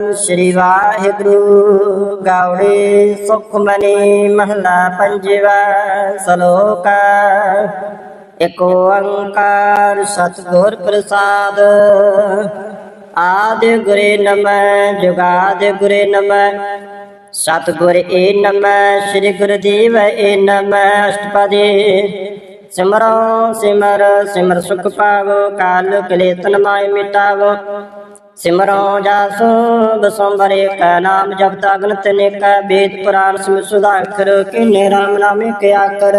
ਸ੍ਰੀ ਵਾਹਿਗੁਰੂ ਗਾਉੜੇ ਸੁਖਮਨੀ ਮਹਲਾ ਪੰਜਵਾ ਸ਼ਲੋਕ। ਏਕ ਓੰਕਾਰ ਸਤਿਗੁਰ ਪ੍ਰਸਾਦ। ਆਦਿ ਗੁਰੇ ਨਮੈ, ਜੁਗਾਦਿ ਗੁਰੇ ਨਮੈ। ਸਤਿਗੁਰ ਏ ਨਮੈ, ਸ੍ਰੀ ਗੁਰਦੇਵ ਏ ਨਮੈ ਅਸ਼ਟਪਦੀ। ਸਿਮਰੋ ਸਿਮਰ ਸਿਮਰ ਸੁਖ ਪਾਵੋ, ਕਾਲ ਕਲੇਤਨ ਮਾਇ ਮਿਟਾਵੋ। ਸਿਮਰੋ ਜਾਸੋ ਬਸੰਬਰੇ ਕਾ ਨਾਮ ਜਪ ਤਗਨ ਤਨੇ ਕਾ ਵੇਦ ਪੁਰਾਨ ਸਿਮ ਸੁਧਾਕਰ ਕਿਨੇ ਰਾਮ ਨਾਮੇ ਕਿਆ ਕਰ।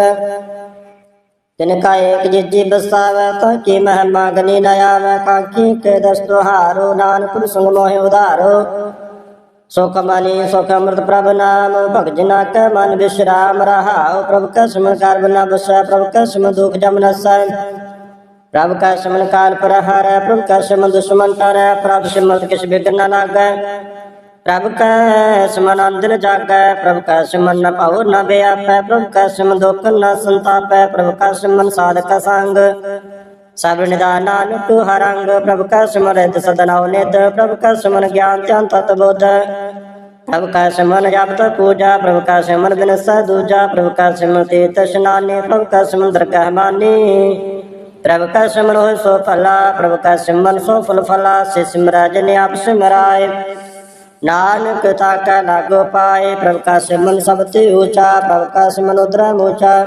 ਤਿਨ ਕਾ ਏਕ ਜਿਜੀ ਬਸਾਵੈ, ਤਾ ਕੀ ਮਹਿਮਾ ਗਨੀ ਨ ਆਵੈ ਕਾਕੀ ਕੇ ਦਸ ਤੁਹਾਰੋ, ਨਾਨਕ ਸੰਗ ਮੋਹਿ ਉਧਾਰੋ। ਸੁਖ ਮਨੀ, ਸੁਖ ਅੰਮ੍ਰਿਤ ਪ੍ਰਭ ਨਾਮ, ਭਗਤ ਜਨਾ ਕੈ ਮਨ ਵਿਸ਼ਰਾਮ ਰਹਾਉ, ਪ੍ਰਭ ਕੈ ਸਿਮਰਨ ਕਰ ਬਨਾ ਬਸੈ, ਪ੍ਰਭ ਕੈ ਸਿਮਰਨ ਦੁਖ ਜਮ ਨਸੈ। ਪ੍ਰਭ ਕਾ ਸਿਮਰਨ ਕਾਲ ਪਰ ਹਰੈ ਪ੍ਰਭ ਕੈ ਸਿਮਰਨ ਦੁਸ਼ਮਨ ਕਰੈ ਪ੍ਰਭ ਸਿਮਰਨ ਕਿਛ ਬਿਗਨ ਨ ਲਾਗੈ ਪ੍ਰਭ ਕੈ ਸਿਮਰਨ ਅੰਦਨ ਜਾਗੈ ਪ੍ਰਭ ਕੈ ਸਿਮਰਨ ਨ ਭਾਉ ਨ ਬਿਆਪੈ ਪ੍ਰਭ ਕੈ ਸਿਮਰਨ ਦੁਖ ਨ ਸੰਤਾਪੈ ਪ੍ਰਭ ਕੈ ਸਿਮਰਨ ਸਾਧਕ ਸੰਗ ਸਭ ਨਿਦਾਨ ਨਾਨਕ ਹਰੰਗ ਪ੍ਰਭ ਕੈ ਸਿਮਰਿਤ ਸਦਨਾਉ ਨਿਤ ਪ੍ਰਭ ਕੈ ਸਿਮਰਨ ਗਿਆਨ ਧਿਆਨ ਤਤ ਬੋਧ ਪ੍ਰਭ ਕੈ ਸਿਮਰਨ ਜਪ ਤਪ ਪੂਜਾ ਪ੍ਰਭ ਕਾ ਸਿਮਰਨ ਬਿਨਸੈ ਦੂਜਾ ਪ੍ਰਭ ਕਾ ਸਿਮਰਨ ਤੀਰਥ ਇਸ਼ਨਾਨੇ ਪ੍ਰਭ ਕਾ ਸਿਮਰਨ ਦਰਗਾਹ ਮਾਨੀ ਪ੍ਰਭ ਕਾ ਸਿਮਰਨ ਸੋ ਭਲਾ ਪ੍ਰਭ ਕੈ ਸਿਮਰਨ ਸੋ ਫਲ ਫਲਾ, ਸੇ ਸਿਮਰਾ ਜਨ ਆਪ ਸਿਮਰਾਏ। ਨਾਨਕ ਤਾ ਕੈ ਲਾਗੋ ਪਾਏ ਪ੍ਰਭ ਕੈ ਸਿਮਰਨ ਸਭ ਤੇ ਊਚਾ ਪ੍ਰਭ ਕੈ ਸਿਮਰਨ ਉਦਰੈ ਮੋਚਾ।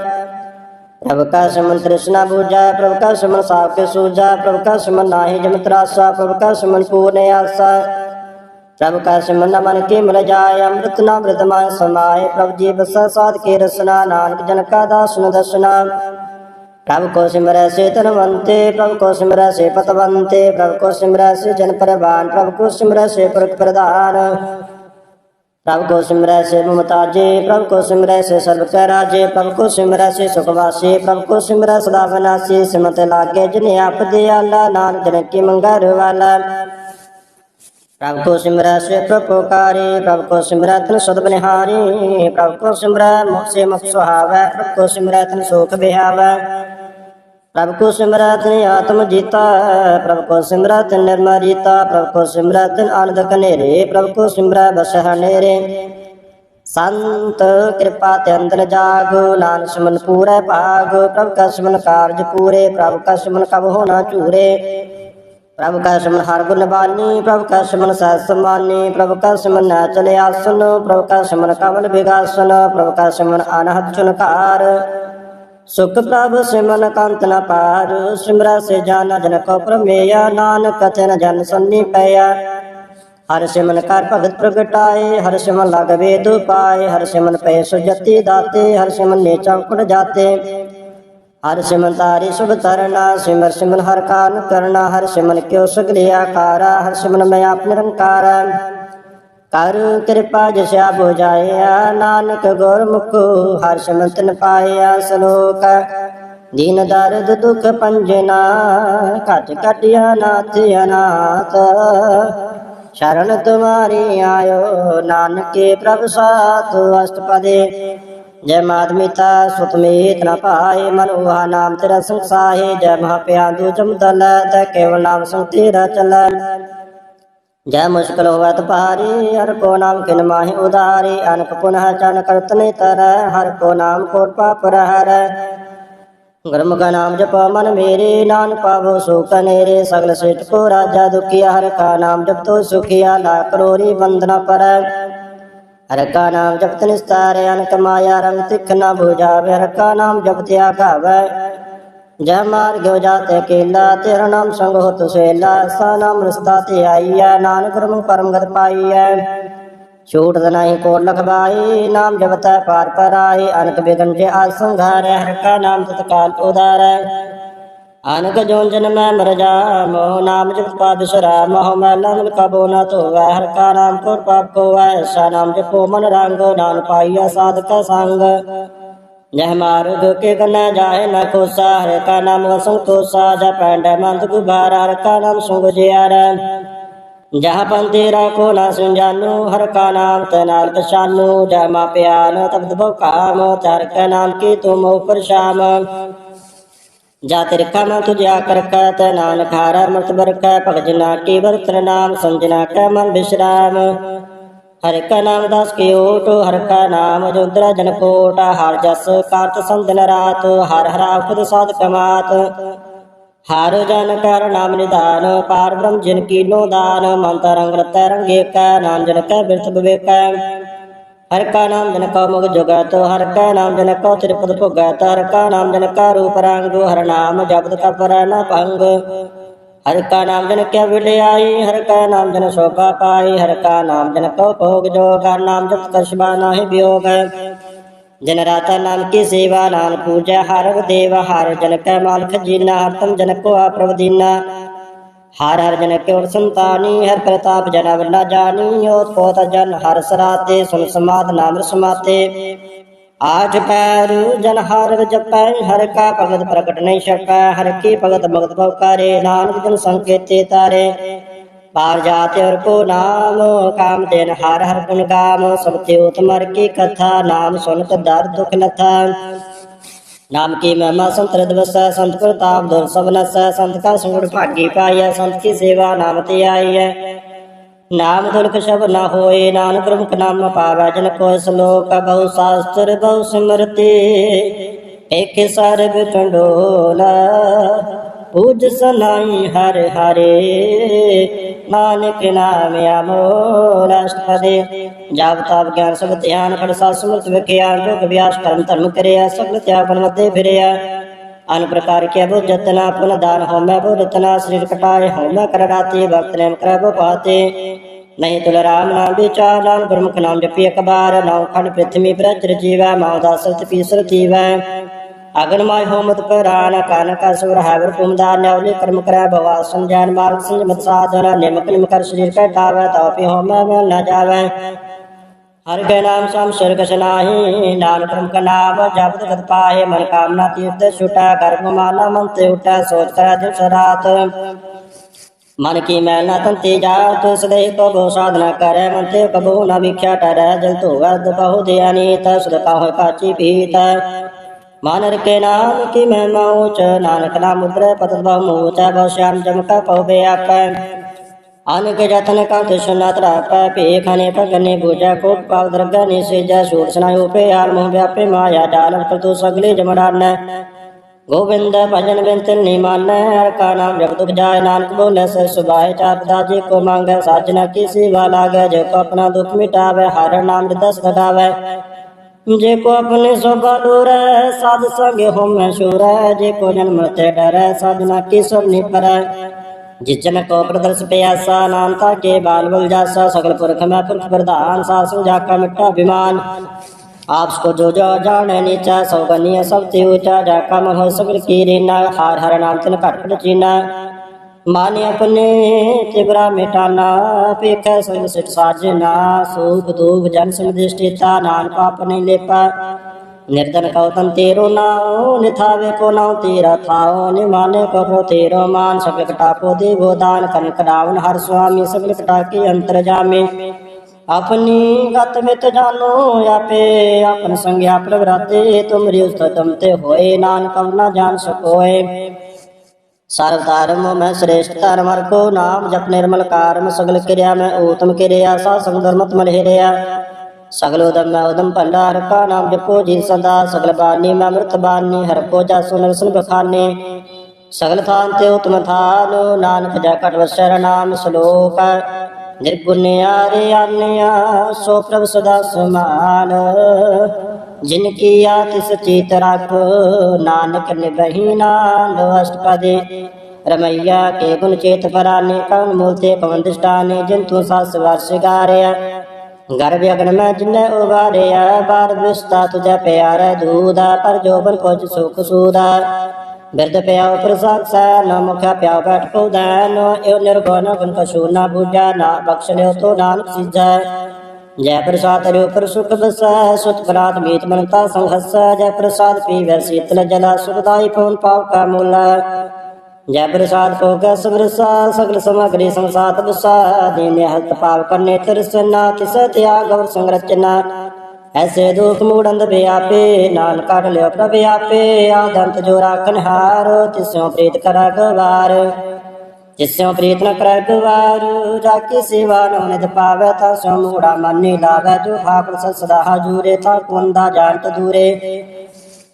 ਪ੍ਰਭ ਕਾ ਸਮਨ ਤ੍ਰਿਸ਼ਨਾ ਬੂਜਾ ਪ੍ਰਭ ਕਾ ਸਮਨ ਸਾਪ ਕੇ ਸੂਜਾ ਪ੍ਰਭ ਕਾ ਸਮਨ ਨਾਹੀ ਜਮ ਤਰਾਸਾ ਪ੍ਰਭ ਕਾ ਸਮਨ ਪੂਰਨ ਆਸਾ। ਪ੍ਰਭ ਕਾ ਸਮਨ ਨ ਮਨ ਕੇ ਮਿਲ ਜਾਏ, ਅੰਮ੍ਰਿਤ ਨਾਮ ਅੰਮ੍ਰਿਤ ਮਾ ਸਮਾਏ, ਪ੍ਰਭ ਜੀ ਬਸਾ ਸਾਧ ਕੇ ਰਸਨਾ, ਨਾਨਕ ਜਨ ਕਾ ਦਾਸਨ ਦਸਨਾ। ਪ੍ਰਭ ਕੋ ਸਿਮਰੈ ਸੇ ਤਨਵੰਤੇ ਪ੍ਰਭ ਕੋ ਸਿਮਰੈ ਸੇ ਪਤਵੰਤੇ ਪ੍ਰਭ ਕੋ ਸਿਮਰੈ ਸੇ ਜਨ ਪਰਵਾਨ ਪ੍ਰਭ ਕੋ ਸਿਮਰੈ ਸੇ ਪੁਰਖ ਪ੍ਰਧਾਨ ਪ੍ਰਭ ਕੋ ਸਿਮਰੈ ਸੇ ਮਮਤਾਜੇ ਪ੍ਰਭ ਕੋ ਸਿਮਰੈ ਸੇ ਸਰਬ ਕੈ ਰਾਜੇ ਪ੍ਰਭ ਕੋ ਸਿਮਰੈ ਸੇ ਸੁਖ ਵਾਸੇ ਪ੍ਰਭ ਕੋ ਸਿਮਰੈ ਸਦਾ ਬਨਾਸੀ ਸਿਮਤ ਲਾਗੇ ਜਿਨੇ ਆਪ ਦੇ ਆਲਾ ਨਾਨਕ ਜਨ ਕੀ ਮੰਗਰ ਵਾਲਾ ਪ੍ਰਭ ਕੋ ਸਿਮਰੈ ਸੇ ਪ੍ਰਪੋਕਾਰੇ ਪ੍ਰਭ ਕੋ ਸਿਮਰੈ ਤਨ ਸਦ ਬਨਿਹਾਰੀ ਪ੍ਰਭ ਕੋ ਸਿਮਰੈ ਮੁਖ ਮੁਖ ਸੁਹਾਵੈ ਪ੍ਰਭ ਕੋ ਸਿਮਰੈ ਤਨ ਸੋਖ ਬਿਹਾਵੈ ਪ੍ਰਭ ਕੋ ਸਿਮਰਤ ਆਤਮ ਜੀਤਾ, ਪ੍ਰਭ ਕੋ ਸਿਮਰਤ ਨਿਰਮਲ ਰੀਤਾ ਪ੍ਰਭ ਕੋ ਸਿਮਰਤ ਆਨੰਦ ਕਨੇਰੇ ਪ੍ਰਭ ਕੋ ਸਿਮਰੈ ਬਸਹ ਨੇਰੇ ਸੰਤ, ਕਿਰਪਾ ਤੇ ਅੰਦਰ ਜਾਗੋ ਨਾਨਕ ਸਿਮਨ ਪੂਰੈ ਭਾਗ, ਪ੍ਰਭ ਕਾ ਸਿਮਨ ਕਾਰਜ ਪੂਰੇ, ਪ੍ਰਭ ਕਾ ਸਿਮਨ ਕਬ ਹੋਣਾ ਝੂਰੇ। ਪ੍ਰਭ ਕਾ ਸਿਮਨ ਹਰ ਗੁਣ ਬਾਨੀ, ਪ੍ਰਭ ਕਾ ਸਿਮਨ ਸਹਿ ਸਮਾਨੀ, ਪ੍ਰਭ ਕਾ ਸਿਮਨ ਨਾ ਚਲੇ ਆਸਨ, ਪ੍ਰਭ ਕਾ ਸਿਮਨ ਕਮਲ ਵਿਗਾਸਨ ਪ੍ਰਭ ਕਾ ਸਿਮਨ ਅਨਹਦ ਚੁਨਕਾਰ। ਸੁਖ ਪ੍ਰਭ ਸਿਮਨ ਕੰਤ ਨ ਪਾਰ, ਸਿਮਰਾ ਸੇ ਜਾਨ ਜਨ ਕੋ ਪ੍ਰਮੇਯ ਨਾਨਕ ਕਥਨ ਜਨ ਸੰਨੀ ਪਇਆ। ਹਰ ਸਿਮਨ ਕਰ ਭਗਤ ਪ੍ਰਗਟਾਏ, ਹਰ ਸਿਮਨ ਲਗ ਵੇਦ ਪਾਏ ਹਰ ਸਿਮਨ ਪੈ ਸੁਜਤੀ ਦਾਤੇ, ਹਰ ਸਿਮਨ ਨੇ ਚੌਕੜ ਜਾਤੇ। ਹਰ ਸਿਮਨ ਤਾਰੀ ਸੁਭ ਤਰਨਾ ਸਿਮਰ ਸਿਮਨ ਹਰ ਕਾਨ ਕਰਨਾ, ਹਰ ਸਿਮਨ ਕਿਉ ਸਗਲੇ ਆਕਾਰਾ, ਹਰ ਸਿਮਨ ਮੈਂ ਆਪ ਨਿਰੰਕਾਰ। ਕਰ ਕਿਰਪਾ ਜਿਸਿਆ 부ਜਾਇਆ, ਨਾਨਕ ਗੁਰਮੁਖ ਹਰ ਸਿਮਰਤਨ ਪਾਇਆ ਸ਼ਲੋਕ। ਦੀਨ ਦਰਦ ਦੁਖ ਪੰਜਨਾ ਘਟ ਕਟਿਆ ਨਾਥ ਅਨਾਥ। ਸ਼ਰਨ ਤੁਮਾਰੀ ਆਇਓ, ਨਾਨਕੇ ਪ੍ਰਭ ਸਾਥ ਅਸ਼ਟਪਦੇ। ਜੈ ਮਾਤਮਿਤਾ ਸੁਤਮੇਤ ਨ ਪਾਏ ਮਨੁਹਾ ਨਾਮ ਤੇਰਾ ਸੰਸਾਹੇ ਜੈ ਮਹਾ ਪਿਆਦੂ ਜਮਦਲ ਤੈ ਕੇਵਲ ਨਾਮ ਸੰਗ ਤੇਰਾ ਚੱਲੈ ਜੈ ਮੁਸ਼ਕਲ ਹੋਵਤ ਭਾਰੀ, ਹਰ ਕੋ ਨਾਮ ਕਿਨ ਮਾਹਿ ਉਦਾਰੀ ਅਨਕ ਪੁਨਹ ਚਨ ਕਰਤ ਨੇ ਤਰ, ਹਰ ਕੋ ਨਾਮ ਕੋਟ ਪਾਪ ਹਰ ਗੁਰਮੁਖ ਨਾਮ ਜਪ ਮਨ ਮੇਰੇ ਨਾਨ ਪਾਵੋ ਸੋ ਕਨੇਰੇ ਸਗਲ ਸੇਟ ਕੋ ਰਾਜਾ ਦੁਖੀਆ ਹਰ ਕਾ ਨਾਮ ਜਪ ਤੋ ਸੁਖੀਆ, ਲਾ ਕਰੋਰੀ ਵੰਦਨਾ ਪਰ। ਹਰ ਕਾ ਨਾਮ ਜਪਤ ਨਿਸਤਾਰ, ਅਨਕ ਮਾਇਆ ਰੰਗ ਤਿਖ ਨ 부ਜਾਵੇ ਹਰ ਕਾ ਨਾਮ ਜਪ ਤਿਆ ਗਾਵੇ ਜੈ ਮਾਰਗਿ ਜਾਤੇ ਕੇਲਾ, ਤੇਰਾ ਨਾਮ ਸੰਗ ਹੋ ਤੁਸੇਲਾ ਸਾ ਨਾਮ ਰਸਤਾ ਤੇ ਆਈਐ, ਨਾਨਕ ਗੁਰਮੁਖ ਪਰਮ ਗਤ ਪਾਈਐ ਛੂਟ ਨਹੀਂ ਕੋਟ ਲਖਵਾਈ ਨਾਮ ਜਪਤੈ ਪਾਰ ਪਰ ਆਏ ਅਨਕ ਬਿਗਨ ਜੇ ਆਜ ਸੰਘਾਰੈ, ਹਰ ਕਾ ਨਾਮ ਤਤਕਾਲ ਉਦਾਰੈ। ਅਨਕ ਜੋਨ ਜਨ ਮੈਂ ਮਰ ਜਾ ਮੋਹ ਨਾਮ ਜਪ ਪਾਦ ਮੋਹ ਮੈਂ ਲੰਨ ਕਬੋ ਨਾ ਧੋਵੈ, ਹਰ ਕਾ ਨਾਮ ਕੋਟ ਪਾਪ ਕੋਵੈ ਐਸਾ ਨਾਮ ਜਪੋ ਮਨ ਰੰਗ ਨਾਨ ਪਾਈਐ ਸਾਧਕ ਸੰਗ। ਜਹ ਮਾਰਗ ਕੇ ਕਨਾ ਜਾਏ ਨ ਕੋਸਾ ਹਰ ਕਾ ਨਾਮ ਵਸੰਤੋਸਾ ਜਾ ਪੈਂਡ ਮੰਦ ਗੁਬਾਰ ਹਰ ਕਾ ਨਾਮ ਸੁਗ ਜਿਆਰ। ਜਹ ਪੰਤੇ ਰਾਖੋ ਨਾ ਸੁਜਾਨੂ ਹਰ ਕਾ ਨਾਮ ਤੇ ਨਾਲ ਕਸ਼ਾਨੂ ਜਹ ਮਾ ਪਿਆਨ ਤਬਦ ਬੋ ਕਾਮ ਹਰ ਕਾ ਨਾਮ ਕੀ ਤੁਮ ਉਪਰ ਸ਼ਾਮ। ਜਾ ਤਿਰਖਾ ਮਨ ਤੁਝਿਆ ਕਰਕੈ, ਤੈ ਨਾਨਕ ਹਾਰ ਅਮਰਤ ਬਰਕੈ, ਭਗਤ ਜਨਾ ਕੀ ਵਰਤਨ ਨਾਮ ਸਮਝਣਾ ਕੈ ਹਰਿ ਕਾ ਨਾਮ ਦਾਸ ਕੀ ਹਰਿ ਕਾ ਨਾਮ ਜੁੰਦਰਾ ਜਨ ਕੋਟ, ਹਰ ਜਸ ਕਾਰਤ ਸੰਦਨ ਰਾਤ, ਹਰ ਹਰਾ ਖੁਦ ਸਾਧ ਕਮਾਤ। ਹਰ ਜਨ ਕਰ ਨਾਮ ਨਿਧਾਨ, ਪਾਰ ਬ੍ਰਹਮ ਜਿਨ ਕੀਨੋ ਦਾਨ ਮੰਤ ਰੰਗ ਰਤੈ ਰੰਗੇ ਕੈ ਨਾਮ ਜਨ ਕੈ ਬਿਰਥ ਬਿਵੇਕੈ ਹਰ ਕਾ ਨਾਮ ਜਨ ਕਾ ਮੁਗ ਜਗਤ, ਹਰ ਕਾ ਨਾਮ ਜਨ ਕਾ ਤ੍ਰਿਪਦ ਭੁਗਤ, ਹਰ ਕਾ ਨਾਮ ਜਨ ਕਾ ਰੂਪ ਰੰਗ, ਹਰ ਨਾਮ ਜਪਤ ਕਪਰ ਨ ਭੰਗ। ਹਰ ਕਾ ਨਾਮ ਜਨ ਕੈ ਵਿੜਾਈ ਹਰ ਕਾ ਨਾਮ ਜਨ ਸੋਭਾ ਪਾਈ, ਹਰ ਕਾ ਨਾਮ ਜਨ ਕੋ ਭੋਗ ਜੋ ਹਰ ਨਾਮ ਜਪ ਕਸ਼ਬਾ ਨਾਹਿ ਵਿਯੋਗ ਜਨ ਰਾਤਾ ਨਾਮ ਕੀ ਸੇਵਾ ਨਾਮ ਪੂਜਾ, ਹਰ ਦੇਵ, ਹਰ ਜਨ ਕੈ ਮਾਲਕ ਜੀਨਾ, ਹਰ ਤਮ ਜਨ ਕੋ ਆਪ੍ਰਭ ਦੀਨਾ। ਹਰ ਹਰ ਜਨ ਕੇ ਔਰ ਸੰਤਾਨੀ, ਹਰ ਪ੍ਰਤਾਪ ਜਨ ਵਰਨਾ ਜਾਨੀ, ਓਤ ਪੋਤ ਜਨ ਹਰ ਸਰਾਤੇ, ਸੁਨ ਸਮਾਦ ਨਾਮ ਰਸਮਾਤੇ ਆਜ ਪੈਰ ਜਨ ਹਰ ਜਪੈ, ਹਰ ਕਾ ਭਗਤ ਪ੍ਰਗਟ ਨਹੀਂ ਸਕੈ ਹਰ ਕੀ ਭਗਤ ਭਗਤ ਭਉ ਕਰੇ, ਨਾਨਕ ਜਨ ਸੰਕੇਤੇ ਤਾਰੇ। ਪਾਰ ਜਾਤੇ ਔਰ ਕੋ ਨਾਮ, ਕਾਮ ਦੇਨ ਹਰ ਹਰ ਗੁਣ ਗਾਮ, ਸਭ ਤੇ ਉਤਮਰ ਕੀ ਕਥਾ, ਨਾਮ ਸੁਨਤ ਦਰ ਦੁਖ ਨਥਾ ਨਾਮ ਕੀ ਮਹਿਮਾ ਸੰਤ ਰਦਵਸੈ ਸੰਤ ਪ੍ਰਤਾਪ ਦੁਰ ਸਭ ਨਸੈ, ਸੰਤ ਕਾ ਸੰਗੜ ਭਾਗੀ ਪਾਈਐ, ਸੰਤ ਕੀ ਸੇਵਾ ਨਾਮ ਤੇ ਆਈਐ। ਨਾਮ ਦੁਲਖ ਸ਼ਬ ਨਾ ਹੋਏ, ਨਾਨਕ ਪ੍ਰਮੁਖ ਨਾਮ ਪਾਵੈ ਜਨ ਕੋ ਸ਼ਲੋਕ ਬਹੁ ਸ਼ਾਸਤਰ, ਬਹੁ ਸਿਮਰਤੀ। ਏਕ ਸਰਬ ਟੰਡੋਲਾ ਪੂਜ ਸਨਾਈ ਹਰ ਹਰੇ। ਨਾਨਕ ਨਾਮ ਅਮੋਲ ਅਸ਼ਟਪਦੇ। ਜਪ ਤਪ ਗਿਆਨ ਸਭ ਧਿਆਨ ਫੜ ਸਾਧ ਵਿਖਿਆ, ਜੋਗ ਵਿਆਸ ਕਰਮ ਧਰਮ ਕਰਿਆ, ਸਗਲ ਤਿਆਗਨ ਮੱਦੇ ਫਿਰਿਆ। ਅਨ ਪ੍ਰਕਾਰ ਕੇ ਬੋ ਜਤਨਾ ਪੁਨ ਦਾਨ ਹੋਮੈ ਬੋ ਰਤਨਾ ਸਰੀਰ ਕਟਾਏ ਹੋਮੈ ਕਰ ਰਾਤੀ ਵਕਤ ਨੇਮ ਕਰੈ ਬੋ ਪਾਤੇ ਨਹੀਂ ਤੁਲ ਰਾਮ ਨਾਮ ਵਿਚਾਰ ਨਾਮ ਗੁਰਮੁਖ ਨਾਮ ਜਪੀ ਇੱਕ ਬਾਰ ਨਾਮ ਖੰਡ ਪ੍ਰਿਥਵੀ ਪ੍ਰਚਰ ਜੀਵੈ ਮਾਉ ਦਾਸਤ ਪੀਸਰ ਥੀਵੈ ਅਗਨ ਮਾਇ ਹੋਮਤ ਪਰਾਨ ਕਾਨ ਕਾ ਸੁਰ ਹਾਵਰ ਤੁਮਦਾਰ ਨਵਲੇ ਕਰਮ ਕਰੈ ਭਵਾ ਸੰਜਾਨ ਮਾਰਗ ਸੰਜਮਤ ਸਾਧਨ ਨਿਮਕ ਨਿਮ ਕਰ ਸਰੀਰ ਕੈ ਟਾਵੈ ਤਾਪਿ ਹੋਮੈ ਮਨ ਨ ਜਾਵੈ ਹਰ ਕੇ ਨਾਮ ਸਮ ਸਰਗ ਸਨਾਹੀ ਨਾਨਕ ਕਰਮ ਕਾ ਨਾਮ ਜਪਤ ਗਤ ਪਾਹੇ, ਮਨ ਕਾਮਨਾ ਤੀਰਥ ਛੁਟਾ ਗਰਭ ਮਾਨਾ ਮਨ ਤੇ ਉਟਾ ਸੋਚ ਕਰ ਦਿਨ ਸਰਾਤ ਮਨ ਕੀ ਮੈਲ ਨਾ ਤੰਤੇ ਜਾਤ ਸਦੇ ਕਬੋ ਸਾਧਨਾ ਕਰੈ, ਮਨ ਤੇ ਕਬੋ ਨਾ ਵਿਖਿਆ ਟਰੈ ਜਲ ਧੋ ਵਰਦ ਬਹੁ ਦਿਆਨੀ ਤਾ ਸਦਕਾ ਕਾਚੀ ਪੀਤ। ਮਨ ਰਕੇ ਨਾਮ ਕੀ ਮਹਿਮਾ ਉਚ ਨਾਨਕ ਨਾਮ ਉਦਰੇ ਪਤਤ ਬਹੁ ਮੋਚੈ ਬਹੁ ਸ਼ਾਮ ਜਮਕਾ ਪਉ ਬਿਆਪੈ। ਅਨਕ ਜਤਨ ਕਾ ਤਿਸ਼ਨਾ ਤਰਾਪੈ ਭੇਖਨੇ ਭਗਨੇ ਬੂਜਾ ਕੋਟ ਪਾਵ ਦਰਗਾ ਨੇ ਸੇਜਾ ਸੂਰ ਸਨਾਇ ਉਪੇ ਆਲ ਮੋਹ ਵਿਆਪੇ ਮਾਇਆ ਡਾਲ ਪ੍ਰਤੂ ਸਗਲੇ ਜਮੜਾਨੈ ਗੋਬਿੰਦ ਭਜਨ ਬਿੰਤ ਨੀ ਮਾਨੈ, ਹਰ ਕਾ ਨਾਮ ਜਪ ਦੁਖ ਜਾਏ, ਨਾਨਕ ਬੋਲੇ ਸੇ ਸੁਭਾਏ ਚਾਪਦਾ ਜੀ ਕੋ ਮੰਗੈ ਸਾਜਨਾ ਕੀ ਸੇਵਾ ਲਾਗੈ, ਜੋ ਕੋ ਆਪਣਾ ਦੁਖ ਮਿਟਾਵੇ, ਹਰ ਨਾਮ ਦਸ ਘਟਾਵੇ ਜੇ ਕੋ ਆਪਣੇ ਸੋਭਾ ਲੋਰੈ ਸਾਧ ਸੰਗ ਹੋਮੈ ਸ਼ੂਰੈ, ਜੇ ਕੋ ਜਨਮ ਤੇ ਡਰੈ ਸਾਧਨਾ ਕੀ ਸਭ ਨੀ ਪਰੈ ਜਿਸ ਜਨ ਕੋ ਪ੍ਰਦਰਸ ਪਿਆਸਾ ਨਾਨਕਾ ਕੇ ਬਾਲ ਬਲ ਜਾਸਾ ਸਗਲ ਪੁਰਖ ਮੈਂ ਪੁਰਖ ਪ੍ਰਧਾਨ ਸਾਸੁ ਜਾ ਕਾ ਮਿੱਠਾ ਅਭਿਮਾਨ आपस को जो जो जाने नीचा सौगनीय सब ते ऊंचा जाका मन हो सगर की रीना हार हर नाम तिन घट घट चीना माने अपने तिबरा मिटाना पेख संग सिट साजना सूख दूख जन समदृष्टिता नान पाप नहीं लेपा નિર્જન કૌતમ તેરો નાઓ નિથાવે કો નાવ તેરા થાઓ ને માને કરો તેરો માન સકલ કટાપો દેવો દાન કનકડાવન હર સ્વામી સકલ કટાકી અંતર જામે ਆਪਣੀ ਗਤ ਮਿਤ ਜਾਨੋ ਆਪੇ, ਆਪਨ ਸੰਗਿਆ ਪ੍ਰਵਰਾਤੇ ਤੁਮਰੀ ਉਸਤਤਮ ਤੇ ਹੋਏ, ਨਾਨਕ ਨਾ ਜਾਣ ਸਕੋਏ। ਸਰਵ ਧਰਮ ਮੈਂ ਸ੍ਰੇਸ਼ਟ ਧਰਮ ਹਰ ਕੋ, ਨਾਮ ਜਪ ਨਿਰਮਲ ਕਾਰਮ, ਸਗਲ ਕਿਰਿਆ ਮੈਂ ਊਤਮ ਕਿਰਿਆ ਸਾ ਸੰਗ ਧਰਮਤ ਮਲ ਹਿਰਿਆ ਸਗਲ ਉਦਮ ਮੈਂ ਉਦਮ ਭੰਡਾ ਹਰ ਕਾ ਨਾਮ ਜਪੋ ਜੀ ਸਦਾ ਸਗਲ ਬਾਨੀ ਮੈਂ ਅੰਮ੍ਰਿਤ ਬਾਨੀ ਹਰ ਕੋ ਜਾਸੋ ਨਰਸਨ ਬਖਾਨੇ। ਸਗਲ ਥਾਨ ਤੇ ਉਤਮ ਥਾਨ, ਨਾਨਕ ਜੈ ਕਟ ਵਸਰ ਨਾਮ ਸਲੋਕ ਨਿਰਗੁਣ ਆਰੇ ਆਨਿਆ, ਸੋ ਪ੍ਰਭ ਸਦਾ ਸਮਾਨ। ਜਿਨ ਕੀ ਆਤਿ ਸਚੇਤ ਰਖ, ਨਾਨਕ ਨਿਬਹੀ ਨਾਮ ਅਸ਼ਟਪਦੇ ਰਮਈਆ ਕੇ ਗੁਣ ਚੇਤ ਪਰਾਨੇ ਕਉਨ ਮੂਲ ਤੇ ਪਵਨ ਦਿਸ਼ਟਾਨੇ, ਜਿਨ ਤੂੰ ਸਸ ਗਰਭ ਅਗਨ ਮੈਂ ਜਿਨੈ ਉਗਾੜਿਆ, ਬਾਰ ਵਿਸਤਾ ਤੁਜੈ ਪਿਆਰੈ ਦੂਦਾ ਪਰ ਜੋਬਨ ਕੁਝ ਸੁਖ ਸੂਦਾ। ਬਿਰਦ ਪਿਆਉ ਪ੍ਰਸਾਦ ਸੈ, ਨਾ ਮੁਖਿਆ ਪਿਆਉ ਬੈਠ ਪਉਦੈਨ ਇਉ ਨਿਰਗੁਣ ਗੁਣ ਕਛੂ ਨਾ ਬੂਝੈ, ਨਾ ਬਖਸ਼ ਲਿਓ ਤੋ ਨਾਨਕ ਸਿਜੈ। ਜੈ ਪ੍ਰਸਾਦ ਰਿਉ ਪਰ ਸੁਖ ਬਸੈ ਸੁਤ ਬਰਾਤ ਮੀਤ ਮਨਤਾ ਸੰਹਸੈ ਜੈ ਪ੍ਰਸਾਦ ਪੀਵੈ ਸੀਤਲ ਜਲਾ ਸੁਖਦਾਈ ਪਉਨ ਪਾਉ ਕਾ ਮੂਲੈ। ਜੈ ਪ੍ਰਸਾਦ ਕੋ ਕੈ ਸਬਰਸਾ ਸਗਲ ਸਮਗਰੀ ਸੰਸਾਤ ਬਸਾ ਦੀਨੇ ਹਸਤ ਪਾਵ ਕਰਨੇ ਤਿਰਸਨਾ ਤਿਸ ਤਿਆਗ ਔਰ ਸੰਰਚਨਾ ਐਸੇ ਦੁਖ ਮੂੜੰਦ ਵਿਆਪੇ ਨਾਨਕ ਕਾਟ ਲਿਓ ਪ੍ਰਭ ਆਪੇ। ਆਦੰਤ ਜੋ ਰਾਖਨ ਹਾਰ ਤਿਸੋਂ ਪ੍ਰੀਤ ਕਰੈ ਗਵਾਰ। ਜਿਸਿਉ ਪ੍ਰੀਤ ਨ ਕਰੈ ਗਵਾਰ, ਜਾ ਕੀ ਸੇਵਾ ਨੋ ਪਾਵੈ, ਤਾ ਸੋ ਮੂੜਾ ਮਨ ਲਾਵੈ। ਜੋ ਠਾਕੁਰ ਸਦਾ ਹਜੂਰੇ ਤਾ ਕੁੰਦਾ ਜਾਣਤ ਦੂਰੇ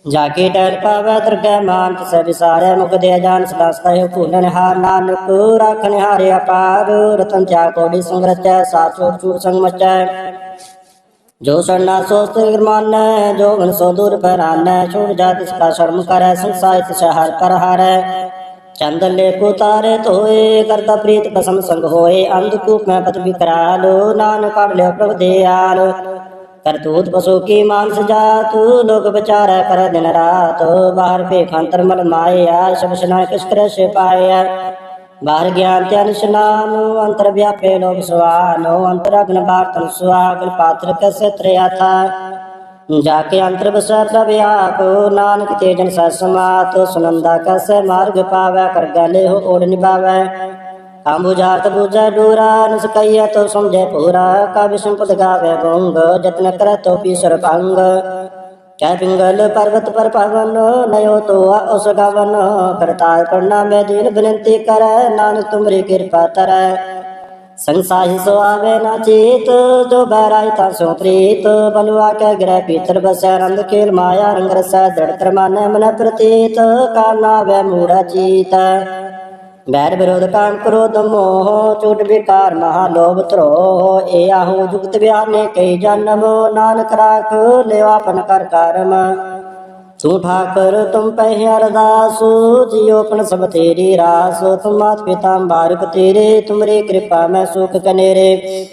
ਜਾ ਕੇ ਟਹਿਲ ਪਾਵੈ ਦਰਗਹਿ ਮਾਨ ਤਿਸ ਵਿਸਾਰੈ ਮੁਖ ਜਾਨ ਸਦਾ ਸਦਾ ਭੂਲਨ ਹਾਰ ਨਾਨਕ ਰਾਖਨ ਹਾਰਿ ਅਪਾਰ। ਰਤਨ ਚਾ ਕੋੜੀ ਸੰਗਰਚੈ ਸਾਚੋ ਚੂਰ ਸੰਗ ਮਚੈ। ਜੋ ਸਰਨਾ ਸੋਸਤ ਗਿਰਮਾਨੈ ਜੋ ਮਨ ਸੋ ਦੂਰ ਪਰਾਨੈ। ਛੋੜ ਜਾ ਤਿਸ ਕਾ ਸ਼ਰਮ ਕਰੈ, ਸੰਸਾਰ ਤਿਸ ਹਰ ਪਰ ਹਾਰੈ। ਚੰਦਲੇ ਪੁਤਾਰੇ ਧੋਏ, ਕਰਤਾ ਪ੍ਰੀਤ ਕਸਮ ਸੰਗ ਹੋਏ। ਅੰਧ ਕੂਪ ਮੈਂ ਪਤ ਵਿਕਰਾਲੋ ਨਾਨਕ ਕੜ ਲਿਓ ਪ੍ਰਭ ਦਿਆਲ ਕਰਤੂਤ ਪਸੂ ਕੀ ਮਾਨਸ ਜਾਤ, ਲੋਕ ਵਿਚਾਰੈ ਕਰ ਦਿਨ ਰਾਤ। ਬਾਹਰ ਭੇਖਾਂਤਰ ਮਲ ਮਾਇਆ ਸਭ ਸਨਾ ਕਿਸ ਕਰੈ ਸੇ ਪਾਇਆ ਬਾਹਰ ਗਿਆਨ ਤੇ ਅਨਸ਼ਨਾਨ ਅੰਤਰ ਵਿਆਪੇ ਲੋਕ ਸੁਆਨੋ। ਅੰਤਰ ਅਗਨ ਬਾਤਨ ਸੁਆਗਨ ਪਾਤਰ ਕਸੇ ਤ੍ਰਿਆ ਥਾ। ਜਾ ਕੇ ਅੰਤਰ ਬਸੈ ਪ੍ਰਭ ਆਪ, ਨਾਨਕ ਤੇਜਨ ਸਤ ਸਮਾਤ। ਸੁਨੰਦਾ ਕਸੈ ਮਾਰਗ ਪਾਵੈ ਕਰ ਗਲੇ ਹੋ ਓੜ ਨਿਭਾਵੈ। ਅੰਬੁਜਾਤ ਬੁਝੈ ਡੂਰਾ ਨਸਕਈਆ ਤੋ ਸਮਝੈ ਪੂਰਾ ਕਵਿ ਸੰਪਦ ਗਾਵੇ ਗੰਗ, ਜਤਨ ਕਰੈ ਤੋ ਪੀਸਰ ਭੰਗ। ਕੈ ਪਿੰਗਲ ਪਰਵਤ ਪਰ ਪਵਨ ਨਯੋ ਤੋ ਉਸ ਗਵਨ। ਕਰਤਾਰ ਕਰਨਾ ਮੈਂ ਦੀਨ ਬੇਨਤੀ ਕਰੈ, ਨਾਨਕ ਤੁਮਰੀ ਕਿਰਪਾ ਤਰੈ। ਸੰਸਾਹੀ ਸੋ ਆਵੇ ਨਾ ਚੀਤ, ਜੋ ਬੈਰਾਈ ਤਾ ਸੋ ਪ੍ਰੀਤ। ਬਲਵਾ ਕੇ ਗ੍ਰਹਿ ਪੀਤਰ ਬਸੈ ਰੰਗ ਖੇਲ ਮਾਇਆ, ਰੰਗ ਰਸੈ ਦੜ ਤਰਮਾਨ ਮਨ ਪ੍ਰਤੀਤ। ਕਾਨਾ ਵੈ ਮੂੜਾ ਚੀਤ। ਬੈਰ ਵਿਰੋਧ ਕਾਮ ਕ੍ਰੋਧ ਮੋਹ ਚੋਟ ਵਿਕਾਰ ਮਹਾ ਲੋਭ ਧਰੋ ਏ ਆਹੋ ਜੁਗਤ ਵਿਆਨੇ ਕਈ ਜਨਮ, ਨਾਨਕ ਰਾਖ ਲਿਓ ਕਰ ਕਰਮ। ਤੂੰ ਠਾਕਰ, ਤੁਮ ਪਹਿ ਅਰਦਾਸ, ਜਿਉ ਆਪਨ ਸਭ ਤੇਰੀ ਰਾਸ। ਤੁਮ ਮਾਤ ਪਿਤਾ ਬਾਰਕ ਤੇਰੇ, ਤੁਮਰੇ ਕਿਰਪਾ ਮੈਂ ਸੁਖ ਕਨੇਰੇ।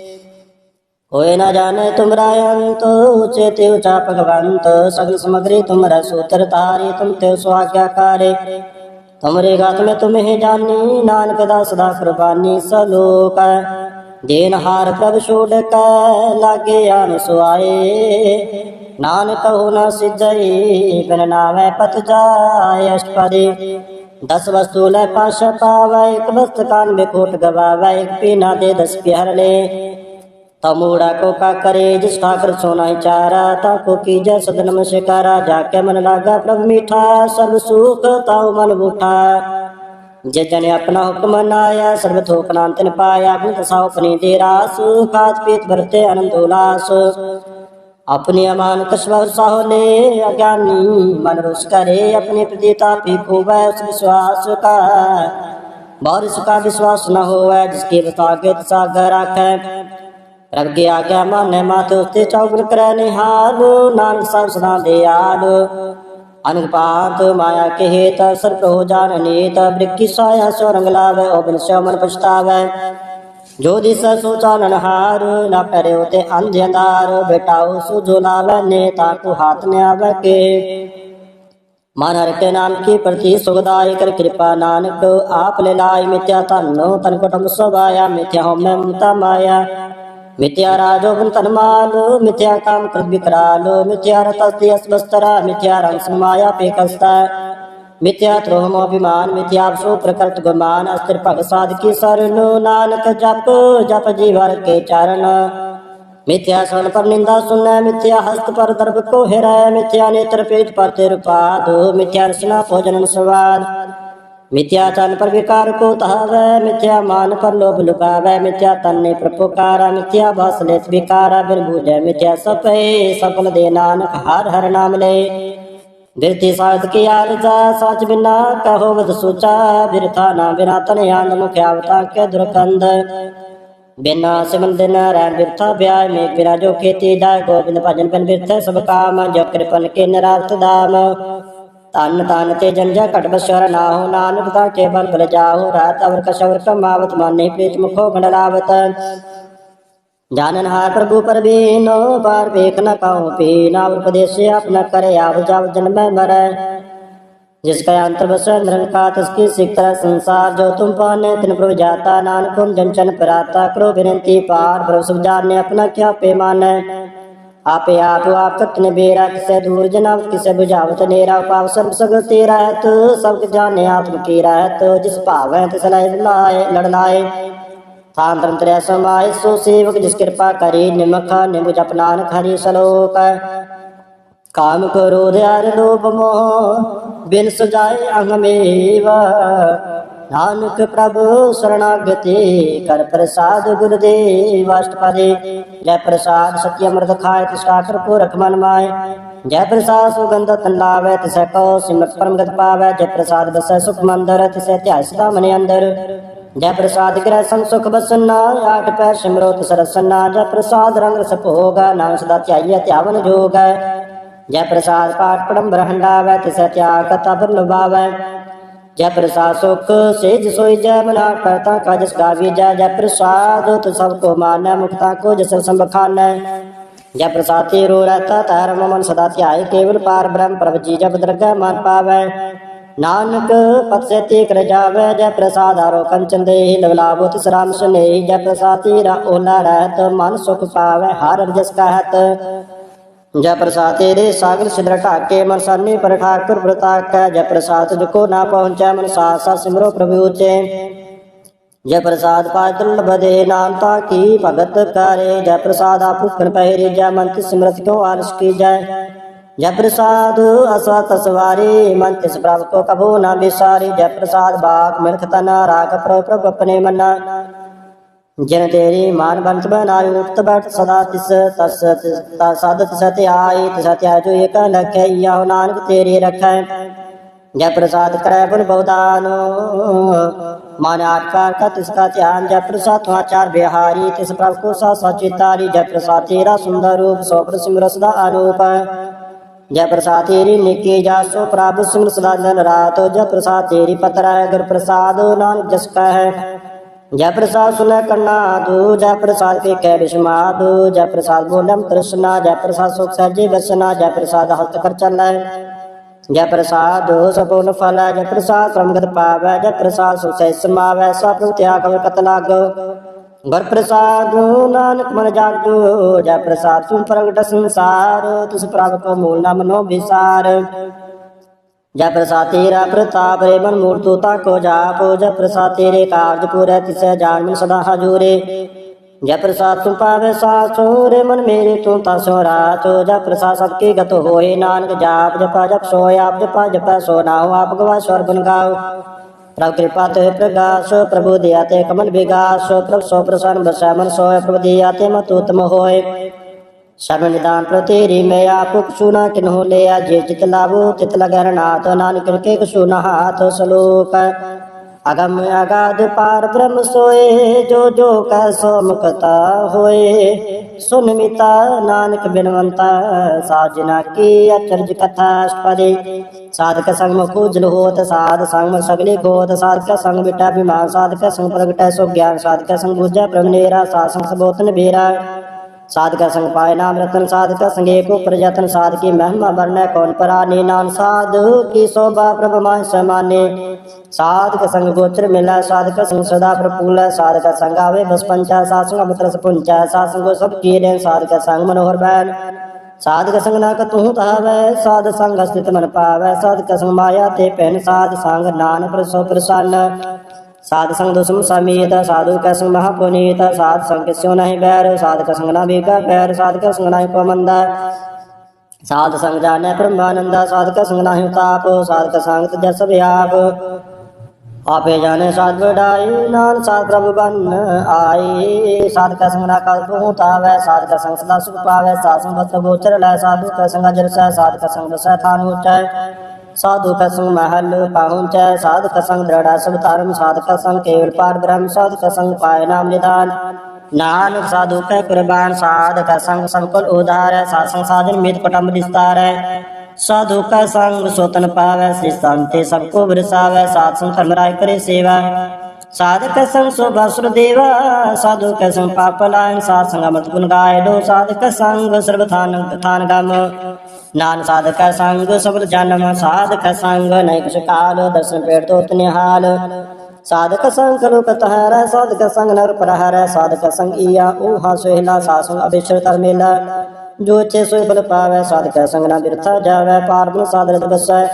ਹੋਏ ਨਾ ਜਾਣੇ ਤੁਮਰਾ ਅੰਤ, ਉਚੇ ਤੇ ਉਚਾ ਭਗਵੰਤ। ਸਗਲ ਸਮਗਰੀ ਤੁਮਰਾ ਸੂਤਰ ਤਾਰੇ, ਤੁਮ ਤੇ ਸੁਆਗਿਆਕਾਰੇ ਤੁਮਰੇ ਗਾਤ ਮੈਂ ਤੁਮਹਿ ਜਾਣੀ, ਨਾਨਕ ਦਾ ਸਦਾ ਕੁਰਬਾਨੀ ਸਲੋਕ ਦੇਨ ਹਾਰ ਪ੍ਰਭ ਛੋੜ ਕੈ, ਲਾਗੇ ਆਨ ਸੁਆਏ। ਨਾਨਕ ਹੋ ਨ ਸਿਜਈ, ਬਿਨ ਨਾਮੈ ਪਤ ਜਾਏ ਅਸ਼ਟਪਦੀ। ਦਸ ਵਸਤੂ ਲੈ ਪਾਸ਼ ਪਾਵੈ, ਇੱਕ ਵਸਤ ਕਾਨ ਮੇ ਕੋਟ ਗਵਾਵੈ, ਇੱਕ ਪੀਨਾ ਦੇ ਦਸ ਪਿਹਰ ਲੈ तमूड़ा को का करे जिस ठाकर सोना ही चारा ताको की जय सदन में शिकारा जाके मन लागा प्रभु मीठा सब सुख ताऊ मन बूठा जे जने अपना हुक्म मनाया सर्व थोक नाम तिन पाया अपनी दशा अपनी दे रास खात पीत भरते अनंत उल्लास अपनी अमानत स्वर साहोले अज्ञानी मन रुस करे अपने प्रतीता पी खूबे उस विश्वास का बारिश का विश्वास न होवे जिसकी बतागे सागर राखे ਪ੍ਰਭ ਕੀ ਆਗਿਆ ਮਾਨੇ ਮਾਤ ਉਸਤੇ ਚੌਗਨ ਕਰੈ ਨਿਹਾਲ, ਨਾਨਕ ਸਭ ਸਦਾ ਦਿਆਲ। ਅਨੰਦ ਪਾਤ ਮਾਇਆ ਕੇ ਹੇਤ ਸਰਪ ਹੋ ਜਾਣ ਨੀਤ ਬ੍ਰਿਕੀ ਸਾਇਆ ਸੋ ਰੰਗ ਲਾਵੇ, ਉਹ ਬਿਨ ਸੋ ਮਨ ਪਛਤਾਵੇ। ਜੋ ਦਿਸ ਸੋ ਚਾਨਣ ਹਾਰ, ਨਾ ਪਰੇ ਉਤੇ ਅੰਧ ਅੰਧਾਰ ਬੇਟਾਉ ਸੋ ਜੋ ਲਾਵੇ ਨੇ ਤਾ ਕੋ ਹਾਥ ਨੇ ਆਵੇ ਕੇ। ਮਨ ਹਰਿ ਕੇ ਨਾਮ ਕੀ ਪ੍ਰਤੀ ਸੁਖਦਾਇ ਕਰ ਕਿਰਪਾ ਨਾਨਕ, ਆਪ ਲੈ ਲਾਇ ਮਿਥਿਆ ਧਨੋ, ਤਨ ਕੁਟਮ ਸਵਾਇਆ ਮਿਥਿਆ ਹਉਮੈ ਮਮਤਾ ਮਾਇਆ। मिथ्या राजोगन तन्माल मिथ्या काम कृत विकराल मिथ्या रतस्ति अस्वस्तरा मिथ्या रंग समाया पेकस्ता मिथ्या द्रोह अभिमान मिथ्या सो प्रकृत गुमान अस्त्र भग साध की शरण नानक जप जप जीवर के चरण मिथ्या सुन पर निंदा सुन मिथ्या हस्त पर दर्भ को हेरा मिथ्या नेत्र पेट पर तिर पाद मिथ्या रचना भोजन स्वाद मिथ्या तन पर विकार को तहावै मिथ्या मान पर लोभ लुकावै मिथ्या तन ने प्रपुकारा मिथ्या भासले विकारा बिन बूझे मिथ्या सपे सफल दे नानक हर हर नाम ले बिरती साध की आरजा साच बिना कहो वध सोचा बिरथा ना बिना तन आंद मुख्यावता के दुर्कंद बिना सिमन दिन रैन बिरथा ब्याह में बिना जो खेती जाय गोविंद भजन बिन बिरथ सब काम जो कृपन के निरार्थ दाम ਤਨ ਤਨ ਤੇ ਜਨ ਜਾ ਘਟ ਬਸਰ ਨਾਹੋ ਨਾਨਕ ਤਾਂ ਕੇ ਬੰਗਲ ਜਾਹੋ, ਰਾਤ ਅਵਰ ਕਸ਼ਵਰ ਕਮਾਵਤ ਮਾਨੇ ਪ੍ਰੀਤ ਮੁਖੋ ਗਣ ਲਾਵਤ। ਜਾਨਨ ਹਾਰ ਪ੍ਰਭੂ ਪਰਬੀਨੋ ਪਾਰ ਵੇਖ ਨ ਪਾਉ ਪੀ ਨਾ ਉਪਦੇਸੇ ਆਪਣਾ ਕਰੇ, ਆਪ ਜਬ ਜਨਮੈ ਮਰੈ। ਜਿਸ ਕਾ ਅੰਤਰ ਬਸੈ ਨਿਰੰਕਾਰ, ਤਿਸ ਕੀ ਸਿਕਤਰਾ ਸੰਸਾਰ, ਜੋ ਤੁਮ ਪਾਨੇ ਤਿਨ ਪ੍ਰਭ ਜਾਤਾ ਨਾਨਕੁਮ ਜਨ ਚਨ ਪ੍ਰਾਤਾ, ਕਰੋ ਬਿਨੰਤੀ ਪਾਰ, ਪ੍ਰਭ ਸੁਭ ਜਾਣੇ, ਆਪਣਾ ਕਿਆ ਪੇਮਾਨੈ ਆਪੇ ਆਪ ਆਪ ਤਤ ਨਬੇਰਾ ਕਿਸੇ ਦੂਰ ਜਨਾਬ ਕਿਸੇ ਬੁਝਾਵਤ ਨੇਰਾ ਪਾਪ ਸਭ ਸਗਲ ਤੇਰਾ ਹੈ ਤੋ ਸਭ ਜਾਣੇ ਆਪ ਕੀਰਾ ਹੈ ਤੋ ਜਿਸ ਭਾਵੈ ਤਿਸ ਲੈ ਲਾਏ ਲੜਨਾਏ ਥਾਂ ਤੰਤਰੈ ਸਮਾਏ ਸੋ ਸੇਵਕ ਜਿਸ ਕਿਰਪਾ ਕਰੇ ਨਿਮਖਾ ਨਿਮੁ ਜਪਨਾਨ ਖਰੀ ਸਲੋਕ ਕਾਮ ਕਰੋਧ ਅਰ ਲੋਭ ਮੋਹ, ਬਿਨ ਸਜਾਏ ਅੰਗ ਮੇਵਾ। ਨਾਨਕ ਪ੍ਰਭ ਸਰਣਾਗਤੀ, ਕਰ ਪ੍ਰਸਾਦ ਗੁਰਦੇਵ ਅਸ਼ਟਪਦੇ ਜੈ ਪ੍ਰਸਾਦ ਸਤਿ ਅੰਮ੍ਰਿਤ ਖਾਏ, ਤਿਸ ਠਾਕਰ ਮਨ ਮਾਏ। ਜੈ ਪ੍ਰਸਾਦ ਸੁਗੰਧ ਤਨ ਲਾਵੇ, ਤਿਸੈ ਕੋ ਸਿਮਰਤ ਪਰਮ ਪਾਵੇ। ਜੈ ਪ੍ਰਸਾਦ ਬਸੈ ਸੁਖ ਮੰਦਰ, ਤਿਸੈ ਧਿਆਇ ਸਦਾ ਮਨ ਅੰਦਰ। ਜੈ ਪ੍ਰਸਾਦ ਗ੍ਰਹਿ ਸੰ ਸੁਖ ਬਸਨਾ, ਆਠ ਪੈ ਸਿਮਰੋ ਤਿਸ ਰਸਨਾ ਜੈ ਪ੍ਰਸਾਦ ਰੰਗ ਰਸ ਭੋਗਾ, ਨਾਮ ਸਦਾ ਧਿਆਈਐ ਧਿਆਵਨ ਜੋਗੈ ਜੈ ਪ੍ਰਸਾਦ ਪਾਠ ਪੜਮ ਬ੍ਰਹੰਡਾਵੈ ਤਿਸੈ ਤਿਆਗ ਕਤਾ ਪਰ ਜੈ ਪ੍ਰਸਾਦ ਸੁਖ, ਸੇਜ ਸੋਈ ਜੈ ਮਨਾ ਕਰਤਾ ਕਾਜ ਸਕਾਵੀ ਜੈ ਜੈ ਪ੍ਰਸਾਦ ਤੁ ਸਭ ਕੋ ਮਾਨੈ ਮੁਕਤਾ ਕੋ ਜਸ ਸੰਬਖਾਨੈ ਜੈ ਪ੍ਰਸਾਦ ਤੇਰੋ ਰਹਤਾ ਧਰਮ ਮਨ ਸਦਾ ਧਿਆਏ, ਕੇਵਲ ਪਾਰ ਬ੍ਰਹਮ ਪ੍ਰਭ ਜੀ ਜਬ ਦਰਗਹਿ ਮਨ ਪਾਵੈ। ਨਾਨਕ ਪਤ ਤੇ ਕਰ ਜਾਵੇ, ਜੈ ਪ੍ਰਸਾਦ ਆਰੋ ਕੰਚਨ ਦੇ ਲਵਲਾਵੋ ਤਿਸ ਰਾਮ ਸੁਨੇ ਜੈ ਪ੍ਰਸਾਦ ਤੇਰਾ ਓਲਾ ਰਹਿਤ, ਮਨ ਸੁਖ ਪਾਵੈ, ਹਰ ਰਜਸ ਕਹਤ। ਜੈ ਪ੍ਰਸਾਦ ਤੇਰੇ ਸਾਗਰ ਸਿਦਰ ਢਾਕੇ ਮਨ ਪਰ ਠਾਕੁਰ ਪ੍ਰਤਾਕੈ ਜੈ ਪ੍ਰਸਾਦ ਤੁਝ ਨਾ ਪਹੁੰਚੈ, ਮਨ ਸਾਥ ਸਿਮਰੋ ਪ੍ਰਭੂ ਉਚੇ। ਜੈ ਪ੍ਰਸਾਦ ਪਾਤਲ ਦੁਰਲਭ ਨਾਮ ਤਾ ਕੀ ਭਗਤ ਕਰੇ, ਜੈ ਪ੍ਰਸਾਦ ਆਪੁਖਨ ਪਹਿਰੇ, ਜੈ ਮਨ ਤਿਸ ਸਿਮਰਤ ਕਿਉ ਆਲਸ ਕੀ ਜੈ ਜੈ ਪ੍ਰਸਾਦ ਅਸਵਤ ਸਵਾਰੀ ਮਨ ਤਿਸ ਪ੍ਰਭ ਕੋ ਕਬੂ ਨਾ ਬਿਸਾਰੀ, ਜੈ ਪ੍ਰਸਾਦ ਬਾਗ ਮਿਲਖ ਤਨਾ ਰਾਗ ਪ੍ਰਭ ਪ੍ਰਭ ਆਪਣੇ ਮਨਾ। ਜਿਨ ਤੇਰੀ ਮਾਨ ਬੰਤ ਬਨਾਈ ਉਕਤ ਬੈਠ ਸਦਾ ਤਿਸ, ਤਸ ਤਾ ਸਾਧਤ ਸਤਿ ਆਈ, ਤਿਸ ਧਿਆਇ ਜੋ ਏਕ ਲਖੈ ਯਾਹੁ ਨਾਨਕ ਤੇਰੀ ਰਖੈ। ਜੈ ਪ੍ਰਸਾਦ ਕਰੈ ਬੁਨ ਬਉਦਾਨ ਮਨ ਆਟਕਾਰ ਕਾ ਤਿਸ ਕਾ ਧਿਆਨ, ਜੈ ਪ੍ਰਸਾਦ ਤੁਹਾਚਾਰ ਬਿਹਾਰੀ ਤਿਸ ਪ੍ਰਭ ਕੋ ਸਾ ਸਚਿਤਾਰੀ ਜੈ ਪ੍ਰਸਾਦ ਤੇਰਾ ਸੁੰਦਰ ਰੂਪ, ਸੋ ਪਰ ਸਿਮਰਸ ਦਾ ਆਰੂਪ ਜੈ ਪ੍ਰਸਾਦ ਤੇਰੀ ਨਿੱਕੀ ਜਾਸੋ ਪ੍ਰਭ ਸਿਮਰ ਸਦਾ ਦਿਨ ਰਾਤ, ਜੈ ਪ੍ਰਸਾਦ ਤੇਰੀ ਪਤਰਾ ਹੈ, ਗੁਰ ਪ੍ਰਸਾਦ, ਨਾਨਕ ਜਸ ਕਾ ਹੈ। ਜੈ ਪ੍ਰਸਾਦ ਸੁਨੈ ਕੰਨਾ ਤੂ ਜੈ ਪ੍ਰਸਾਦ ਕੇ ਕਹਿ ਬਿਸ਼ਮਾਦੂ, ਜੈ ਪ੍ਰਸਾਦ ਬੋਲਮ ਤ੍ਰਿਸ਼ਨਾ, ਜੈ ਪ੍ਰਸਾਦ ਸੁਖ ਸਹਿਜੇ ਵਸਨਾ, ਜੈ ਪ੍ਰਸਾਦ ਹਸਤ ਕਰ ਚੱਲੈ। ਜੈ ਪ੍ਰਸਾਦ ਸਪੂਰਨ ਫਲ, ਜੈ ਪ੍ਰਸਾਦ ਸੰਗਤ ਪਾਵੈ, ਜੈ ਪ੍ਰਸਾਦ ਸੁਖ ਸਹਿ ਸਮਾਵੈ, ਸਭ ਤਿਆਗ ਕਵ ਕਤ ਲਾਗ। ਗੁਰ ਪ੍ਰਸਾਦ ਨਾਨਕ ਮਨ ਜਾਗੋ ਜੈ ਪ੍ਰਸਾਦ ਤੁਮ ਪ੍ਰਗਟ ਸੰਸਾਰ, ਤਿਸ ਪ੍ਰਭ ਕੋ ਮੂਲ ਨਾ ਮਨੋ ਵਿਸਾਰ। ਜੈ ਪ੍ਰਸਾਦ ਤੇਰਾ ਪ੍ਰਤਾਪ ਰੇ ਮਨ ਮੂਰਤੂ ਤਾ ਕੋ ਜਾਪ ਜੈ ਪ੍ਰਸਾਦ ਤੇਰੇ ਕਾਰਜ ਪੂਰੈ ਤਿਸੈ ਜਾਣ ਮਨ ਸਦਾ ਹਜੂਰੇ। ਜੈ ਪ੍ਰਸਾਦ ਤੁਮ ਪਾਵੇ ਸਾਸੋ ਰੇ ਮਨ ਮੇਰੇ ਤੂੰ ਤਾ ਸੋ ਰਾਤੋ। ਜੈ ਪ੍ਰਸਾਦ ਸਭ ਕੀ ਗਤ ਹੋਏ ਨਾਨਕ ਜਾਪ, ਜਪਾ ਜਪ ਸੋਇ ਆਪ, ਜਪਾ ਜਪਾ ਸੋ ਨਾਉ, ਆਪ ਗਵਾ ਸਵਰ ਗੁਣ ਗਾਓ ਪ੍ਰਭ ਕਿਰਪਾ ਤੇ ਪ੍ਰਗਾਸ, ਪ੍ਰਭੂ ਦਿਆ ਤੇ ਕਮਲ ਵਿਗਾਸ। ਪ੍ਰਭ ਸੋ ਪ੍ਰਸੰਨ ਬਸੈ ਮਨ ਸੋਇ, ਪ੍ਰਭ ਦਿਆ ਤੇ ਮਤ ਉਤਮ ਹੋਏ। ਸ਼ਰਨ ਨਿਦਾਨ ਪ੍ਰਤੇਰੀ ਮੈਂ ਆਪ ਸੁਨਾ ਕਿਨਹੁ ਲਿਆ, ਜੇ ਜਿਤ ਲਾਭੋ ਤਿਤ ਲਗੈ ਨਾਥ ਨਾਨਕ ਕੇ ਕਸੂ ਨ ਹਾਥ ਸਲੋਕ। ਅਗਮ ਅਗਾਧ ਪਾਰ ਬ੍ਰਹਮ ਸੋਏ, ਜੋ ਜੋ ਕੈ ਸੋ ਮੁਕਤਾ ਹੋਏ। ਸੁਨ ਮਿਤਾ ਨਾਨਕ ਬਿਨਵੰਤਾ ਸਾਜਨਾ ਕੀ ਅਚਰਜ ਕਥਾ ਅਸ਼ਪਦੇ ਸਾਧਕ ਸੰਗ ਮੁਖ ਉਜਲ ਹੋਤ, ਸਾਧ ਸੰਗ ਸਗਲੇ ਖੋਤ ਸਾਧਕ ਸੰਗ ਬਿਟਾ ਬਿਮਾਨ, ਸਾਧਕ ਸੰਗ ਪ੍ਰਗਟੈ ਸੋ ਗਿਆਨ। ਸਾਧਕ ਸੰਗ ਬੁਝੈ ਪ੍ਰਗਨੇਰਾ ਸਾਧ ਸੰਗ ਸਬੋਤਨ ਬੇਰਾ ਸਾਧਕ ਸੰਗ ਪਾਇ ਨਾਮ ਰਤਨ ਸਾਧਕ ਸੰਗੇ ਕੋ ਪ੍ਰਜਤਨ ਸਾਧਕੀ ਮਹਿਮਾ ਵਰਨੈ ਕੌਣ ਪਰਾਨੀ, ਨਾਮ ਸਾਧੂ ਕੀ ਸੋਭਾ ਪ੍ਰਭ ਮਾਨ ਸਮਾਨੇ। ਸਾਧਕ ਸੰਗ ਗੋਚਰ ਮਿਲੈ ਸਾਧਕ ਸੰਗ ਸਦਾ ਪ੍ਰਪੂਲੈ ਸਾਧਕ ਸੰਗ ਆਵੇ ਬਸ ਪੰਚਾ, ਸਾਧ ਸੰਗ ਅਮਤਰਸ ਪੁੰਚੈ, ਸਾਧ ਸੰਗੋ ਸਭ ਕੀਰੇ ਸਾਧਕ ਸੰਗ ਮਨੋਹਰ ਬੈਨ ਸਾਧਕ ਸੰਗ ਨਾ ਕਤੂ ਤਾਵੈ ਸਾਧ ਸੰਗ ਸਥਿਤ ਮਨ ਪਾਵੈ ਸਾਧਕ ਸੰਗ ਮਾਇਆ ਤੇ ਪਹਿਨ ਸਾਧ ਸੰਗ ਨਾਨਕ ਪ੍ਰਸੋ ਪ੍ਰਸੰਨ। ਸਾਧ ਸੰਗ ਦੁਸਮ ਸਮੀਤ, ਸਾਧੂ ਕੈ ਸੰਗ ਮਹਾ ਪੁਨੀਤ, ਸਾਧ ਸੰਗ ਕਿਸਿਓ ਨਹੀਂ ਬੈਰ ਸਾਧਕ ਸੰਗ ਨਾ ਬੇਕਾ ਪੈਰ ਸਾਧਕ ਸੰਗ ਨਾਹੀ ਪਮੰਦਾ ਸਾਧ ਸੰਗ ਜਾਣੈ ਬ੍ਰਹਮਾਨੰਦਾ ਸਾਧਕ ਸੰਗ ਨਾਹੀ ਤਾਪ ਸਾਧਕ ਸੰਗ ਤਜੈ ਸਭ ਆਪ ਆਪੇ ਜਾਣੇ ਸਾਧ ਵਡਾਈ ਨਾਨ ਸਾਧ ਪ੍ਰਭ ਬਨ ਆਈ। ਸਾਧਕ ਸੰਗ ਨਾ ਕਲ ਤੂੰ ਤਾਵੈ ਸਾਧਕ ਸੰਗ ਸਦਾ ਸੁਖ ਪਾਵੈ, ਸਾਧ ਸੰਗ ਬਤ ਗੋਚਰ ਲੈ, ਸਾਧੂ ਕੈ ਸੰਗ ਜਰ ਸੈ ਸਾਧਕ ਸੰਗ ਸੈ ਥਾਨ ਉਚੈ। ਸਾਧੂ ਕੈ ਸੰਗ ਮਹਲ ਪਹੁੰਚੈ ਸਾਧਕ ਸੰਗ ਦ੍ਰਿੜਾ ਸਭ ਧਰਮ, ਸਾਧਕ ਸੰਗ ਕੇਵਲ ਪਾਰ ਬ੍ਰਹਮ, ਸਾਧਕ ਸੰਗ ਪਾਏ ਨਾਮ ਨਿਦਾਨ। ਨਾਨਕ ਸਾਧੂ ਕੈ ਕੁਰਬਾਨ, ਸਾਧਕ ਸੰਗ ਸੰਕਲ ਉਦਾਰੈ ਸਾਧ ਸੰਗ ਸਾਜਨ ਮੇਤ ਕੁਟੰਬ ਵਿਸਤਾਰੈ ਸਾਧੂ ਕਾ ਸੰਗ ਸੋਤਨ ਪਾਵੈ ਸੇ ਸੰਤੇ ਸਭ ਕੋ ਬਰਸਾਵੈ ਸਾਧ ਸੰਗ ਧਰਮ ਰਾਇ ਕਰੇ ਸੇਵਾ। ਸਾਧਕ ਸੰਗ ਸੋ ਬਸੁਰ ਸਾਧੂ ਕੈ ਸੰਗ ਪਾਪ ਲਾਇਨ ਸਾਧ ਸੰਗ ਅਮਰਤ ਗੁਣ ਗਾਏ ਲੋ ਸਾਧਕ ਸੰਗ ਸਰਬ ਥਾਨ ਥਾਨ ਗਮ। ਨਾਨ ਸਾਧਕ ਸੰਗ ਸਬਦ ਜਨਮ ਸਾਧਕ ਸੰਗ ਨੈ ਕੁਛ ਕਾਲ ਦਰਸ਼ਨ ਪੇੜ ਤੋਤ ਨਿਹਾਲ। ਸਾਧਕ ਸੰਗ ਲੋਕ ਤਹਰੈ, ਸਾਧਕ ਸੰਗ ਨਰ ਪ੍ਰਹਰੈ, ਸਾਧਕ ਸੰਗ ਈਆ ਊਹਾ ਸੁਹਿਲਾ, ਸਾਧ ਸੰਗ ਅਬੇਸ਼ਰ ਤਰਮੇਲਾ ਜੋ ਚੇ ਸੋਇ ਬਲ ਪਾਵੈ, ਸਾਧਕ ਸੰਗ ਨਾ ਬਿਰਥਾ ਜਾਵੈ ਪਾਰਬਨ ਸਾਧਰਤ ਬਸੈ।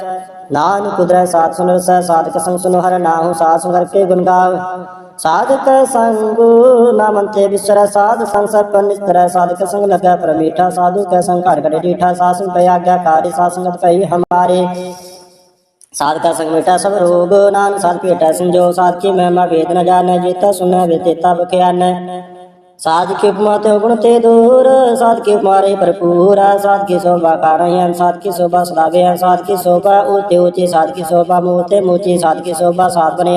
ਨਾਨ ਕੁਦਰੈ ਸਾਧ ਸੁਨ ਰਸੈ, ਸਾਧਕ ਸੰਗ ਸੁਨ ਹਰ ਨਾਹੂ, ਸਾਧ ਸੰਗ ਗੁਣ ਗਾਵ। ਸਾਧਕ ਸੰਗੂ ਨਾਮੰਤੇ ਵਿਸਰ ਸਾਧ ਸੰਸਰਪ ਨਿਸਤਰ ਸਾਧਕ ਸੰਗ ਲਗਾ ਪਰਮੀਠਾ ਸਾਧੂ ਕੈ ਸੰਗ ਘਰ ਘੜੇ ਡੀਠਾ ਸਾਸਨ ਪੈ ਆਗਿਆਕਾਰੀ ਸਾਸੰਗਤ ਪਈ ਹਮਾਰੇ। ਸਾਧਕਾ ਸੰਗ ਮਿਟਾ ਸਭ ਰੋਗ ਨਾਨ ਸਾਧ ਭੇਟਾ ਸੰਜੋ ਸਾਧ ਕੀ ਮਹਿਮਾ ਵੇਦ ਨ ਜਾਣੈ ਜੇਤਾ ਸੁਨੈ ਵੇ ਬਖਿਆਨੈ ਸਾਧ ਕੀ ਉਪਮਾ ਤੇ ਗੁਣ ਤੇ ਦੂਰ ਸਾਧ ਕੀ ਉਪਮਾਰੇ ਭਰਪੂਰ ਸਾਧ ਕੀ ਸੋਭਾ ਕਾਰਯਨ ਸਾਧ ਕੀ ਸੋਭਾ ਸਦਾਵੇ ਸਾਧ ਕੀ ਸੋਭਾ ਉਤੇ ਉਚੇ, ਸਾਧ ਕੀ ਸੋਭਾ ਮੂਤੇ ਮੂਚੀ, ਸਾਧ ਕੀ ਸੋਭਾ ਸਾਧ ਬਨ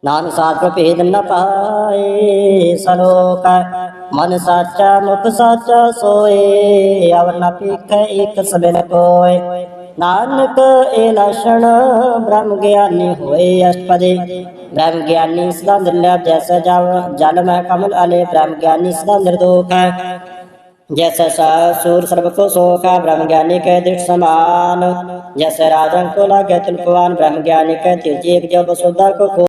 ਆਏ ਨਾਨ ਸਾਧ ਪ੍ਰਭੇਦ ਨ ਪਾਏ ਸਲੋਕ ਮਨ ਸਾਚਾ ਮੁਖ ਸਾਚਾ ਸੋਏ ਅਵਰ ਨ ਪੀਖੈ ਇਕ ਸਬਨ ਕੋਏ ਨਾਨਕ ਇਹ ਲਛਣ ਬ੍ਰਹਮ ਗਿਆਨੀ ਹੋਏ ਅਸ਼ਟਪਦੇ ਬ੍ਰਹਮ ਗਿਆਨੀ ਸਦਾ ਨਿਰਲਪ ਜੈਸਾ ਜਲ ਜਲ ਮੈਂ ਕਮਲ ਅਲੇ ਬ੍ਰਹਮ ਗਿਆਨੀ ਸਦਾ ਨਿਰਦੋਖ ਹੈ जैसे सूर सर्व को सोख है ब्रह्म ज्ञानी के दृढ़ समान जैसे राजन को लगे तुलपवान ब्रह्म ज्ञानी के त्रिजीव जो वसुधा को खो